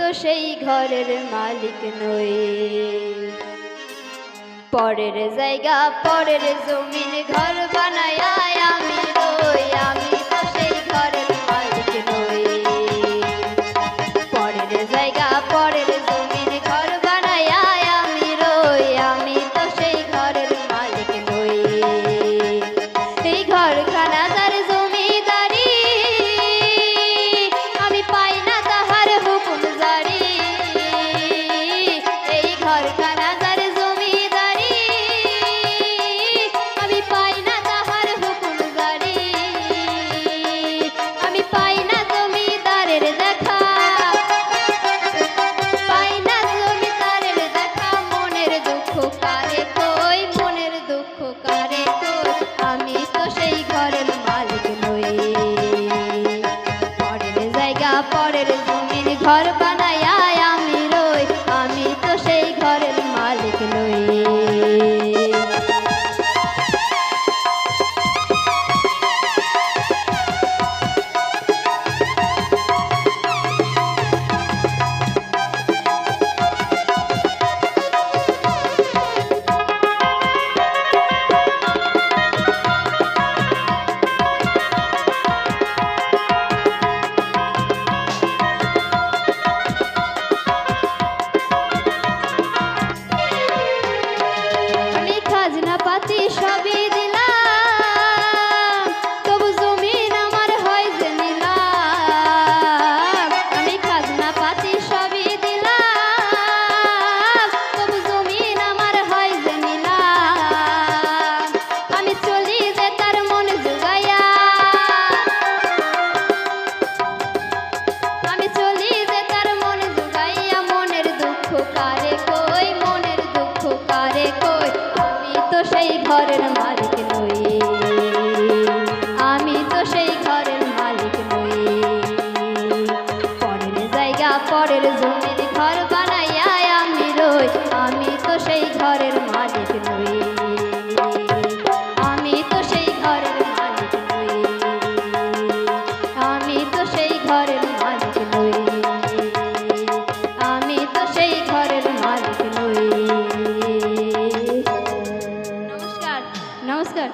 তো সেই ঘরের মালিক নই। পরের জায়গা, পরের জমিন ঘর বানায় আমি নই আমি তো সেই ঘরের মালিক নই। পরের জায়গা, পরের সর্বান রাতে সবে পরের জমির ঘর বানাইয়াই আমি রই। আমি তো সেই ঘরের মালিক নই। আমি তো সেই ঘরের মালিক নই। আমি তো সেই ঘরের মালিক নই। আমি তো সেই ঘরের মালিক নই। নমস্কার। নমস্কার।